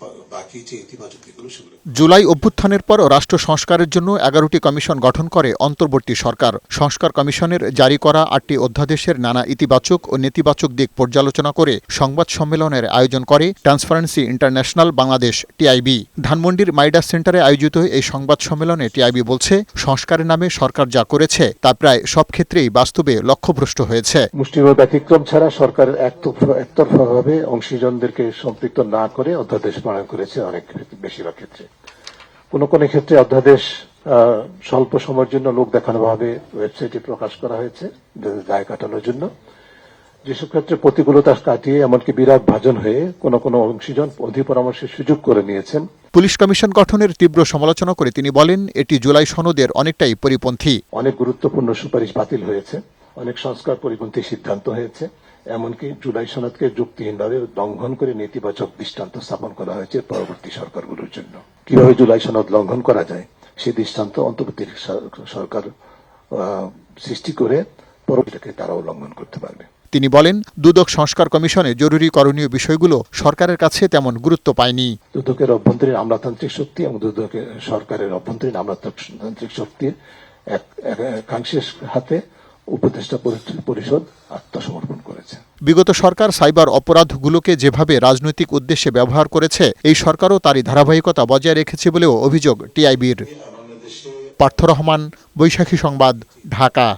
বা- বাকি যে ইতিবাচক দিকগুলো সেগুলো। জুলাই অভ্যুত্থানের পর রাষ্ট্র সংস্কারের জন্য এগারোটি কমিশন গঠন করে অন্তর্বর্তী সরকার। সংস্কার কমিশনের জারি করা আটটি অধ্যাদেশের নানা ইতিবাচক ও নেতিবাচক দিক পর্যালোচনা করে সংবাদ সম্মেলনের আয়োজন করে ট্রান্সপারেন্সি ইন্টারন্যাশনাল বাংলাদেশ টিআইবি। ধানমন্ডির মাইডাস সেন্টারে আয়োজিত এই সংবাদ সম্মেলনে টিআইবি বলছে সংস্কারের নামে সরকার যা করেছে তা প্রায় সব ক্ষেত্রেই বাস্তবে লক্ষ্যভ্রষ্ট হয়েছে। মুষ্টিমেয় ব্যতিক্রম ছাড়া সরকার একতরফা- একতরফাভাবে অংশীজনদেরকে সম্পৃক্ত না করে অধ্যাদেশ প্রণয়ন করেছে অনেক ক্ষেত্রে- বেশিরভাগ ক্ষেত্রে। কোন কোন ক্ষেত্রে অধ্যাদেশ স্বল্প সময়ের জন্য লোক দেখানো ভাবে ওয়েবসাইটে প্রকাশ করা হয়েছে দায় কাটানোর জন্য। যেসব ক্ষেত্রে প্রতিকূলতা কাটিয়ে এমনকি বিরাট ভাজন হয়ে কোন কোন অংশীজন অধিপরামর্শের সুযোগ করে নিয়েছেন। পুলিশ কমিশন গঠনের তীব্র সমালোচনা করে তিনি বলেন এটি জুলাই সনদের অনেকটাই পরিপন্থী। অনেক গুরুত্বপূর্ণ সুপারিশ বাতিল হয়েছে। অনেক সংস্কার পরিপন্থী সিদ্ধান্ত হয়েছে। এমনকি জুলাই সনদকে যুক্তিহীনভাবে লঙ্ঘন করে নেতিবাচক দৃষ্টান্ত স্থাপন করা হয়েছে পরবর্তী সরকারগুলোর জন্য। কীভাবে জুলাই সনদ লঙ্ঘন করা যায়? সে দৃষ্টান্ত অন্তর্বর্তী সরকার সৃষ্টি করে পরবর্তীকে তারাও লঙ্ঘন করতে পারবে। তিনি বলেন দুদক সংস্কার কমিশনে জরুরি করণীয় বিষয়গুলো সরকারের কাছে তেমন গুরুত্ব পায়নি। দুদকের অভ্যন্তরীণ আমলাতান্ত্রিক শক্তি এবং দুদকের সরকারের অভ্যন্তরীণ আমলাতান্ত্রিক শক্তির এক এক- একাংশের হাতে উপদেষ্টা পরিষদ আত্মসমর্পণ বিগত সরকার সাইবার অপরাধগুলোকে যেভাবে রাজনৈতিক উদ্দেশ্যে ব্যবহার করেছে, এই সরকারও তারই ধারাবাহিকতা বজায় রেখেছে বলেও অভিযোগ টিআইবির। পার্থ রহমান, বৈশাখী সংবাদ, ঢাকা।